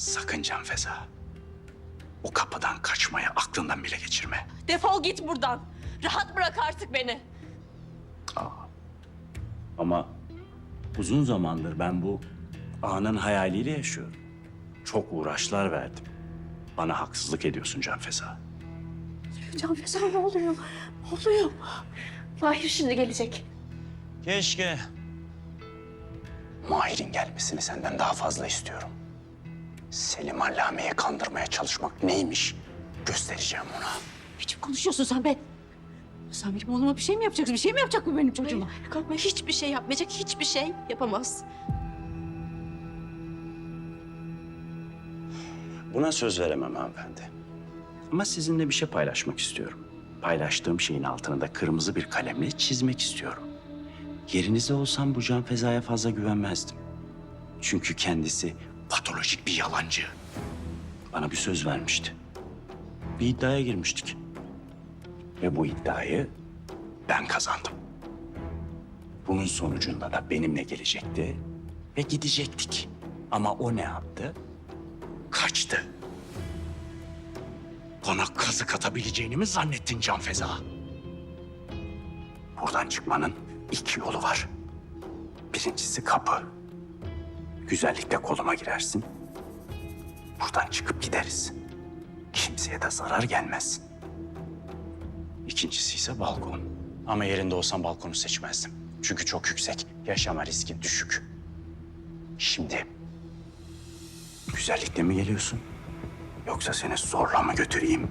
Sakın Can Feza. O kapıdan kaçmayı aklından bile geçirme. Defol git buradan. Rahat bırak artık beni. Ama uzun zamandır ben bu anın hayaliyle yaşıyorum. Çok uğraşlar verdim. Bana haksızlık ediyorsun Can Feza. Can Feza ne oluyor? Ne oluyor? Mahir şimdi gelecek. Keşke. Mahir'in gelmesini senden daha fazla istiyorum. Selim Allame'yi kandırmaya çalışmak neymiş göstereceğim ona. Biçim konuşuyorsun sen be. Sen benim oğluma bir şey mi yapacaksın? Bir şey mi yapacak bu benim çocuğuma? Kalkma hiçbir şey yapmayacak, hiçbir şey yapamaz. Buna söz veremem hanımefendi. Ama sizinle bir şey paylaşmak istiyorum. Paylaştığım şeyin altını da kırmızı bir kalemle çizmek istiyorum. Yerinizde olsam bu Can Feza'ya fazla güvenmezdim. Çünkü kendisi patolojik bir yalancı. Bana bir söz vermişti. Bir iddiaya girmiştik. Ve bu iddiayı ben kazandım. Bunun sonucunda da benimle gelecekti ve gidecektik. Ama o ne yaptı? Kaçtı. Bana kazık atabileceğini mi zannettin Can Feza? Buradan çıkmanın iki yolu var. Birincisi kapı. Güzellikle koluma girersin. Buradan çıkıp gideriz. Kimseye de zarar gelmez. İkincisi ise balkon. Ama yerinde olsam balkonu seçmezdim. Çünkü çok yüksek. Yaşama riski düşük. Şimdi güzellikle mi geliyorsun? Yoksa seni zorla mı götüreyim?